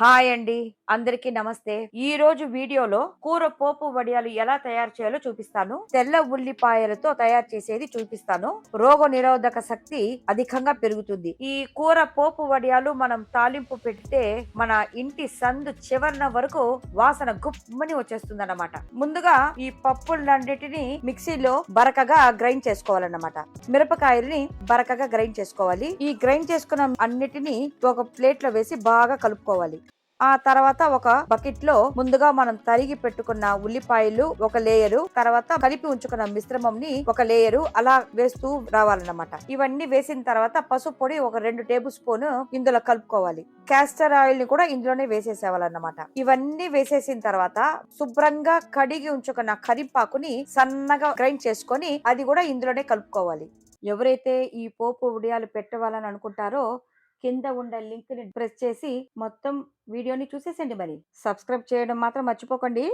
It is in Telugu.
హాయ్ అండి. అందరికీ నమస్తే. ఈ రోజు వీడియోలో కూర పోపు వడియాలు ఎలా తయారు చేయాలో చూపిస్తాను. తెల్ల ఉల్లిపాయలతో తయారు చేసేది చూపిస్తాను. రోగ నిరోధక శక్తి అధికంగా పెరుగుతుంది. ఈ కూర పోపు వడియాలు మనం తాలింపు పెడితే మన ఇంటి సందు చివరన వరకు వాసన గుమ్మని వచ్చేస్తుంది అన్నమాట ముందుగా ఈ పప్పులన్నిటిని మిక్సీలో బరకగా గ్రైండ్ చేసుకోవాలన్నమాట. మిరపకాయల్ని బరకగా గ్రైండ్ చేసుకోవాలి. ఈ గ్రైండ్ చేసుకున్న అన్నిటిని ఒక ప్లేట్లో వేసి బాగా కలుపుకోవాలి. ఆ తర్వాత ఒక బకెట్లో ముందుగా మనం తరిగి పెట్టుకున్న ఉల్లిపాయలు ఒక లేయరు తర్వాత కలిపి ఉంచుకున్న మిశ్రమం ని ఒక లేయరు అలా వేస్తూ రావాలన్నమాట. ఇవన్నీ వేసిన తర్వాత పసుపు పొడి ఒక రెండు టేబుల్ స్పూన్ ఇందులో కలుపుకోవాలి. క్యాస్టర్ ఆయిల్ని కూడా ఇందులోనే వేసేసేవాలన్నమాట. ఇవన్నీ వేసేసిన తర్వాత శుభ్రంగా కడిగి ఉంచుకున్న కరిపాకుని సన్నగా గ్రైండ్ చేసుకొని అది కూడా ఇందులోనే కలుపుకోవాలి. ఎవరైతే ఈ పోపు ఉడియాలు పెట్టవాలని అనుకుంటారో కింద ఉండే లింక్ని ప్రెస్ చేసి మొత్తం వీడియోని చూసేసండి మరి. సబ్స్క్రైబ్ చేయడం మాత్రం మర్చిపోకండి.